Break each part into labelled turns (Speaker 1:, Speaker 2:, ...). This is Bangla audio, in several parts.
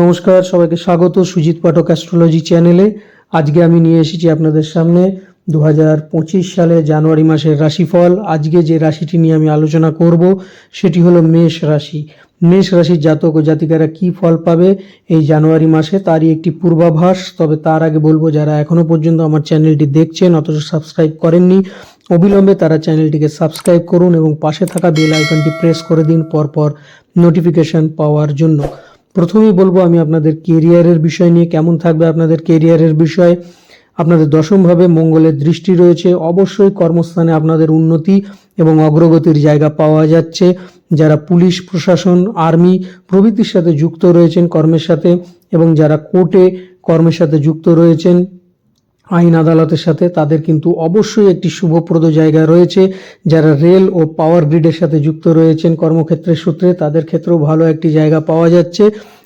Speaker 1: নমস্কার, সবাইকে স্বাগত সুজিত পাঠক অ্যাস্ট্রোলজি চ্যানেলে আজকে আমি নিয়ে এসেছি আপনাদের সামনে দু হাজার পঁচিশ সালে জানুয়ারি মাসের রাশিফল। আজকে যে রাশিটি নিয়ে আমি আলোচনা করব, সেটি হলো মেষ রাশি। মেষ রাশির জাতক ও জাতিকারা কি ফল পাবে এই জানুয়ারি মাসে তারই একটি পূর্বাভাস। তবে তার আগে বলব, যারা এখনও পর্যন্ত আমার চ্যানেলটি দেখছেন, অথচ সাবস্ক্রাইব করেননি, অবিলম্বে তারা চ্যানেলটিকে সাবস্ক্রাইব করুন এবং পাশে থাকা বেল আইকনটি প্রেস করে দিন, পরপর নোটিফিকেশন পাওয়ার জন্য। প্রথমেই বলব আমি আপনাদের কেরিয়ারের বিষয় নিয়ে কেমন থাকবে আপনাদের কেরিয়ারের বিষয়। আপনাদের দশমভাবে মঙ্গলের দৃষ্টি রয়েছে। অবশ্যই কর্মস্থানে আপনাদের উন্নতি এবং অগ্রগতির জায়গা পাওয়া যাচ্ছে। যারা পুলিশ, প্রশাসন, আর্মি প্রভৃতির সাথে যুক্ত রয়েছেন কর্মের সাথে এবং যারা কোর্টে কর্মের সাথে যুক্ত রয়েছেন আইন আদালতের সাথে তাদের কিন্তু অবশ্যই একটি শুভপ্রদ জায়গা রয়েছে। যারা রেল ও পাওয়ার গ্রিডের সাথে যুক্ত রয়েছেন কর্মক্ষেত্রের সূত্রে, তাদের ক্ষেত্রেও ভালো একটি জায়গা পাওয়া যাচ্ছে।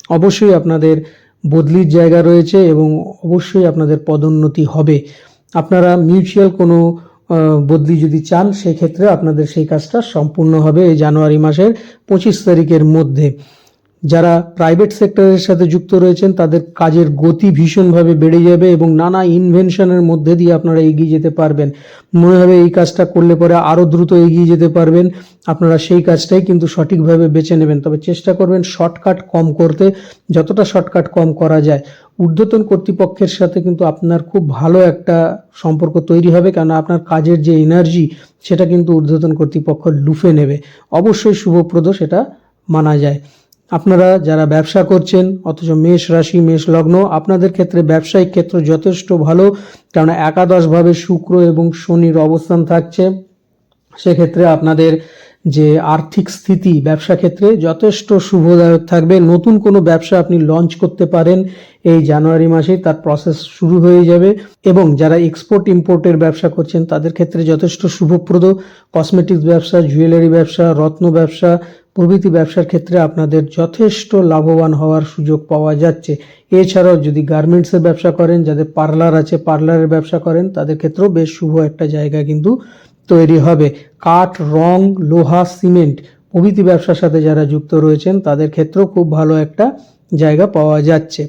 Speaker 1: অবশ্যই আপনাদের বদলির জায়গা রয়েছে এবং অবশ্যই আপনাদের পদোন্নতি হবে। আপনারা মিউচুয়াল কোনো বদলি যদি চান, সেক্ষেত্রে আপনাদের সেই কাজটা সম্পূর্ণ হবে এই জানুয়ারি মাসের পঁচিশ তারিখের মধ্যে। যারা প্রাইভেট সেক্টরের সাথে যুক্ত রয়েছেন, তাদের কাজের গতি ভীষণভাবে বেড়ে যাবে এবং নানা ইনভেনশনের মধ্যে দিয়ে আপনারা এগিয়ে যেতে পারবেন। মনে হবে এই কাজটা করলে পরে আরও দ্রুত এগিয়ে যেতে পারবেন। আপনারা সেই কাজটাই কিন্তু সঠিকভাবে বেছে নেবেন। তবে চেষ্টা করবেন শর্টকাট কম করতে। যতটা শর্টকাট কম করা যায়। ঊর্ধ্বতন কর্তৃপক্ষের সাথে কিন্তু আপনার খুব ভালো একটা সম্পর্ক তৈরি হবে কেন আপনার কাজের যে এনার্জি সেটা কিন্তু ঊর্ধ্বতন কর্তৃপক্ষ লুফে নেবে। অবশ্যই শুভপ্রদ, সেটা মানা যায়। আপনারা যারা ব্যবসা করছেন, অথচ মেষ রাশি, মেষ লগ্ন, আপনাদের ক্ষেত্রে ব্যবসায়িক ক্ষেত্র যথেষ্ট ভালো, কারণ একাদশভাবে শুক্র এবং শনির অবস্থান থাকছে। সেক্ষেত্রে আপনাদের যে আর্থিক স্থিতি ব্যবসা ক্ষেত্রে যথেষ্ট শুভদায়ক থাকবে। নতুন কোনো ব্যবসা আপনি লঞ্চ করতে পারেন এই জানুয়ারি মাসে, তার প্রসেস শুরু হয়ে যাবে। এবং যারা এক্সপোর্ট ইম্পোর্টের ব্যবসা করছেন, তাদের ক্ষেত্রে যথেষ্ট শুভপ্রদ। কসমেটিক্স ব্যবসা জুয়েলারি ব্যবসা, রত্ন ব্যবসা প্রভৃতি ব্যবসার ক্ষেত্রে আপনাদের যথেষ্ট লাভবান হওয়ার সুযোগ পাওয়া যাচ্ছে। এছাড়াও যদি গার্মেন্টসের ব্যবসা করেন, যাদের পার্লার আছে পার্লারের ব্যবসা করেন, তাদের ক্ষেত্রেও বেশ শুভ একটা জায়গা কিন্তু তৈরি হবে। কাঠ, রং, লোহা সিমেন্ট প্রভৃতি ব্যবসার সাথে যারা যুক্ত রয়েছেন, তাদের ক্ষেত্রেও খুব ভালো একটা জায়গা পাওয়া যাচ্ছে।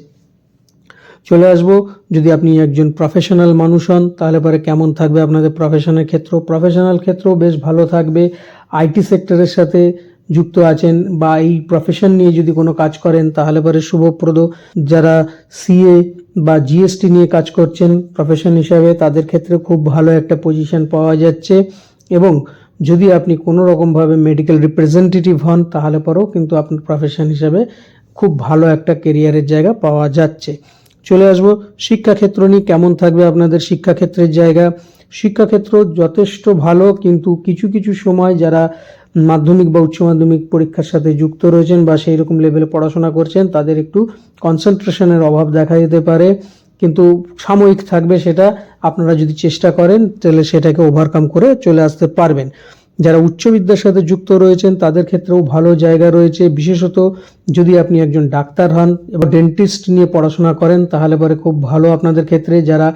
Speaker 1: চলে আসব, যদি আপনি একজন প্রফেশনাল মানুষ হন, তাহলে পরে কেমন থাকবে আপনাদের প্রফেশনের ক্ষেত্র? প্রফেশনাল ক্ষেত্রেও বেশ ভালো থাকবে। আইটি সেক্টরের সাথে যুক্ত আছেন বা এই প্রফেশন নিয়ে যদি কোনো কাজ করেন, তাহলে পরে শুভপ্রদ। যারা সিএ বা জিএসটি নিয়ে কাজ করছেন প্রফেশন হিসাবে, তাদের ক্ষেত্রে খুব ভালো একটা পজিশন পাওয়া যাচ্ছে। এবং যদি আপনি কোনো রকমভাবে মেডিকেল রিপ্রেজেন্টেটিভ হন, তাহলে পরেও কিন্তু আপনার প্রফেশন হিসাবে খুব ভালো একটা কেরিয়ারের জায়গা পাওয়া যাচ্ছে। চলে আসব শিক্ষাক্ষেত্র নিয়ে। কেমন থাকবে আপনাদের শিক্ষাক্ষেত্রের জায়গা? শিক্ষাক্ষেত্র যথেষ্ট ভালো, কিন্তু কিছু কিছু সময় যারা মাধ্যমিক বা উচ্চ মাধ্যমিক পরীক্ষার সাথে যুক্ত রয়েছেন বা সেই রকম লেভেলে পড়াশোনা করছেন, তাদের একটু কনসেন্ট্রেশনের অভাব দেখা যেতে পারে। কিন্তু সাময়িক থাকবে সেটা, আপনারা যদি চেষ্টা করেন, তাহলে সেটাকে ওভারকাম করে চলে আসতে পারবেন। যারা উচ্চ বিদ্যার সাথে যুক্ত রয়েছেন, তাদের ক্ষেত্রেও ভালো জায়গা রয়েছে। বিশেষত যদি আপনি একজন ডাক্তার হন এবং ডেন্টিস্ট নিয়ে পড়াশোনা করেন, তাহলে পরে খুব ভালো আপনাদের ক্ষেত্রে। যারা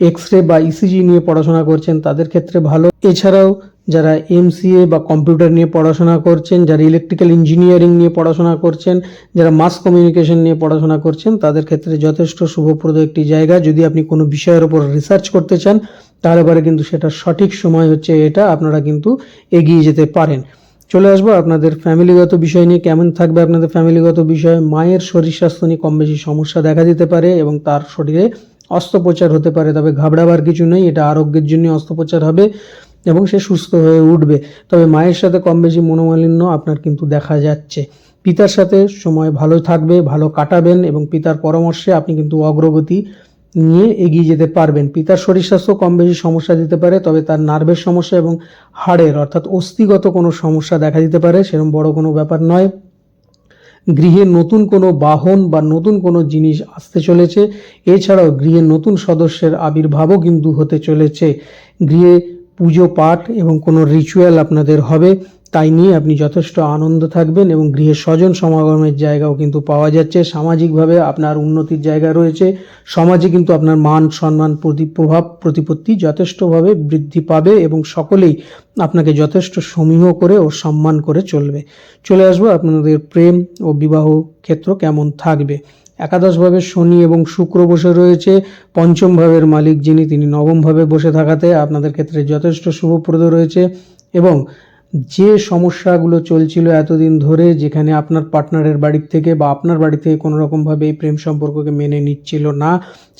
Speaker 1: এক্স রে বা ইসিজি নিয়ে পড়াশোনা করছেন, তাদের ক্ষেত্রে ভালো। এছাড়াও যারা এমসিএ বা কম্পিউটার নিয়ে পড়াশোনা করছেন, যারা ইলেকট্রিক্যাল ইঞ্জিনিয়ারিং নিয়ে পড়াশোনা করছেন, যারা মাস কমিউনিকেশন নিয়ে পড়াশোনা করছেন, তাদের ক্ষেত্রে যথেষ্ট শুভপ্রদ একটি জায়গা। যদি আপনি কোনো বিষয়ের ওপর রিসার্চ করতে চান, তাহলে পরে কিন্তু সেটা সঠিক সময় হচ্ছে এটা, আপনারা কিন্তু এগিয়ে যেতে পারেন। চলে আসব আপনাদের ফ্যামিলিগত বিষয় নিয়ে। কেমন থাকবে আপনাদের ফ্যামিলিগত বিষয়? মায়ের শরীর স্বাস্থ্য নিয়ে কম বেশি সমস্যা দেখা দিতে পারে এবং তার শরীরে অস্ত্রোপচার হতে পারে, তবে ঘাবড়াবার কিছু নেই, এটা আরোগ্যের জন্য অস্ত্রোপচার হবে। এবং সে সুস্থ হয়ে উঠবে। তবে মায়ের সাথে কম বেশি মনোমালিন্য আপনার কিন্তু দেখা যাচ্ছে। পিতার সাথে সময় ভালো থাকবে, ভালো কাটাবেন এবং পিতার পরামর্শে আপনি কিন্তু অগ্রগতি নিয়ে এগিয়ে যেতে পারবেন। পিতার শরীর স্বাস্থ্য কম বেশি সমস্যা দিতে পারে, তবে তার নার্ভের সমস্যা এবং হাড়ের অর্থাৎ অস্থিগত কোনো সমস্যা দেখা দিতে পারে, সেরকম বড় কোনো ব্যাপার নয়। গৃহে নতুন কোনো বাহন বা নতুন কোনো জিনিস আসতে চলেছে। এছাড়াও গৃহে নতুন সদস্যের আবির্ভাবও কিন্তু হতে চলেছে। গৃহে পুজো পাঠ এবং কোনো রিচুয়াল আপনাদের হবে, তাই নিয়ে আপনি যথেষ্ট আনন্দ থাকবেন এবং গৃহে স্বজন সমাগমের জায়গাও কিন্তু পাওয়া যাচ্ছে। সামাজিকভাবে আপনার উন্নতির জায়গা রয়েছে। সমাজে কিন্তু আপনার মান সম্মান প্রতি প্রভাব, প্রতিপত্তি যথেষ্টভাবে বৃদ্ধি পাবে এবং সকলেই আপনাকে যথেষ্ট সমীহ করে ও সম্মান করে চলবে। চলে আসব আপনাদের প্রেম ও বিবাহ ক্ষেত্র কেমন থাকবে। একাদশ ভাবে শনি এবং শুক্র বসে রয়েছে। পঞ্চম ভাবের মালিক যিনি, তিনি নবম ভাবে বসে থাকাতে আপনাদের ক্ষেত্রে যথেষ্ট শুভপ্রদ রয়েছে এবং যে সমস্যাগুলো চলছিল এতদিন ধরে, যেখানে আপনার পার্টনারের বাড়ির থেকে বা আপনার বাড়ি থেকে কোনো রকমভাবে এই প্রেম সম্পর্ককে মেনে নিচ্ছিল না,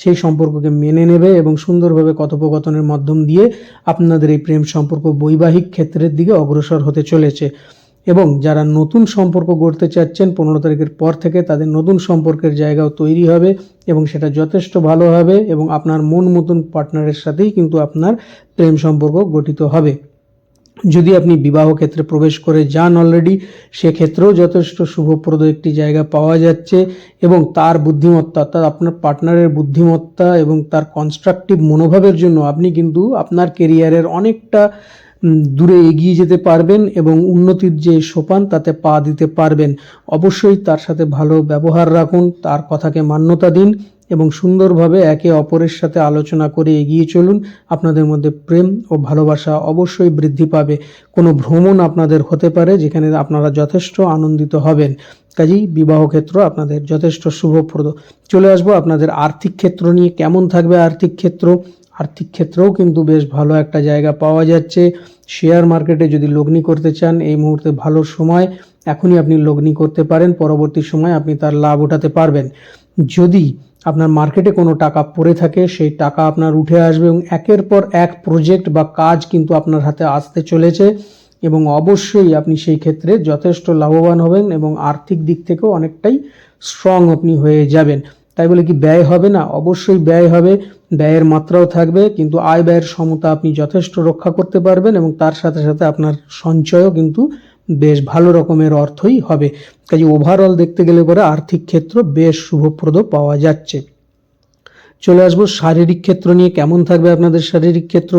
Speaker 1: সেই সম্পর্ককে মেনে নেবে এবং সুন্দরভাবে কথোপকথনের মাধ্যম দিয়ে আপনাদের এই প্রেম সম্পর্ক বৈবাহিক ক্ষেত্রের দিকে অগ্রসর হতে চলেছে। এবং যারা নতুন সম্পর্ক গড়তে চাচ্ছেন, পনেরো তারিখের পর থেকে তাদের নতুন সম্পর্কের জায়গাও তৈরি হবে এবং সেটা যথেষ্ট ভালো হবে এবং আপনার মন মতন পার্টনারের সাথেই কিন্তু আপনার প্রেম সম্পর্ক গঠিত হবে। যদি আপনি বিবাহ ক্ষেত্রে প্রবেশ করে যান অলরেডি সেক্ষেত্রেও যথেষ্ট শুভপ্রদ একটি জায়গা পাওয়া যাচ্ছে এবং তার বুদ্ধিমত্তা অর্থাৎ আপনার পার্টনারের বুদ্ধিমত্তা এবং তার কনস্ট্রাকটিভ মনোভাবের জন্য আপনি কিন্তু আপনার কেরিয়ারের অনেকটা দূরে এগিয়ে যেতে পারবেন এবং উন্নতির যে সোপান, তাতে পা দিতে পারবেন। অবশ্যই তার সাথে ভালো ব্যবহার রাখুন, তার কথাকে মান্যতা দিন। এবং সুন্দরভাবে একে অপরের সাথে আলোচনা করে এগিয়ে চলুন। আপনাদের মধ্যে প্রেম ও ভালোবাসা অবশ্যই বৃদ্ধি পাবে। কোনো ভ্রমণ আপনাদের হতে পারে যেখানে আপনারা যথেষ্ট আনন্দিত হবেন। কাজেই বিবাহ ক্ষেত্র আপনাদের যথেষ্ট শুভপ্রদ। চলে আসব আপনাদের আর্থিক ক্ষেত্র নিয়ে। কেমন থাকবে আর্থিক ক্ষেত্র? আর্থিক ক্ষেত্রেও কিন্তু বেশ ভালো একটা জায়গা পাওয়া যাচ্ছে। শেয়ার মার্কেটে যদি লগ্নি করতে চান, এই মুহূর্তে ভালো সময়। এখনই আপনি লগ্নি করতে পারেন। পরবর্তী সময় আপনি তার লাভ ওঠাতে পারবেন। যদি আপনার মার্কেটে কোনো টাকা পড়ে থাকে, সেই টাকা আপনার উঠে আসবে এবং একের পর এক প্রজেক্ট বা কাজ কিন্তু আপনার হাতে আসতে চলেছে এবং অবশ্যই আপনি সেই ক্ষেত্রে যথেষ্ট লাভবান হবেন এবং আর্থিক দিক থেকেও অনেকটাই স্ট্রং আপনি হয়ে যাবেন। তাই বলে কি ব্যয় হবে না? অবশ্যই ব্যয় হবে, ব্যয়ের মাত্রাও থাকবে, কিন্তু আয় ব্যয়ের সমতা আপনি যথেষ্ট রক্ষা করতে পারবেন এবং তার সাথে সাথে আপনার সঞ্চয়ও কিন্তু বেশ ভালো রকমের অর্থই হবে। কাজে ওভারঅল দেখতে গেলে পরে আর্থিক ক্ষেত্র বেশ শুভপ্রদ পাওয়া যাচ্ছে। চলে আসব। শারীরিক ক্ষেত্র নিয়ে কেমন থাকবে আপনাদের শারীরিক ক্ষেত্র?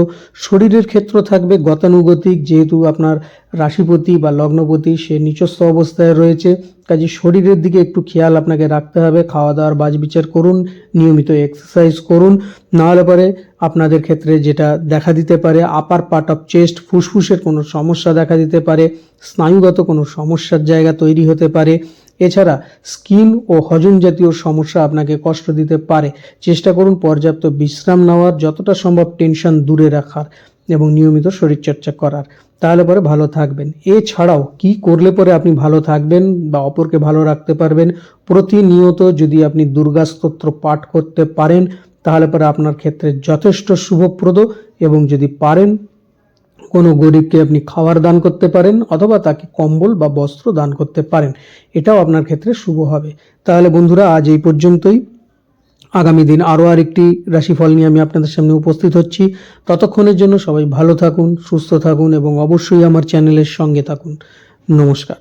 Speaker 1: শরীরের ক্ষেত্র থাকবে গতানুগতিক, যেহেতু আপনার রাশিপতি বা লগ্নপতি, সে নিচস্থ অবস্থায় রয়েছে। কাজে শরীরের দিকে একটু খেয়াল আপনাকে রাখতে হবে। খাওয়া দাওয়ার বাজ বিচার করুন, নিয়মিত এক্সারসাইজ করুন। না হলে পরে আপনাদের ক্ষেত্রে যেটা দেখা দিতে পারে আপার পার্ট অফ চেস্ট ফুসফুসের কোনো সমস্যা দেখা দিতে পারে, স্নায়ুগত কোনো সমস্যার জায়গা তৈরি হতে পারে। এছাড়া স্কিন ও হজম জাতীয় সমস্যা আপনাকে কষ্ট দিতে পারে। চেষ্টা করুন পর্যাপ্ত বিশ্রাম নেওয়ার, যতটা সম্ভব টেনশন দূরে রাখার এবং নিয়মিত শরীরচর্চা করার। তাহলে পরে ভালো থাকবেন। এছাড়াও কি করলে পরে আপনি ভালো থাকবেন বা অপরকে ভালো রাখতে পারবেন প্রতিনিয়ত যদি আপনি দুর্গা স্তোত্র পাঠ করতে পারেন, তাহলে পরে আপনার ক্ষেত্রে যথেষ্ট শুভপ্রদ এবং যদি পারেন কোনো গরিবকে আপনি খাবার দান করতে পারেন অথবা তাকে কম্বল বা বস্ত্র দান করতে পারেন। এটাও আপনার ক্ষেত্রে শুভ হবে। তাহলে বন্ধুরা, আজ এই পর্যন্তই। আগামী দিন আরও আরেকটি রাশিফল নিয়ে আমি আপনাদের সামনে উপস্থিত হচ্ছি। ততক্ষণের জন্য সবাই ভালো থাকুন, সুস্থ থাকুন এবং অবশ্যই আমার চ্যানেলের সঙ্গে থাকুন। নমস্কার।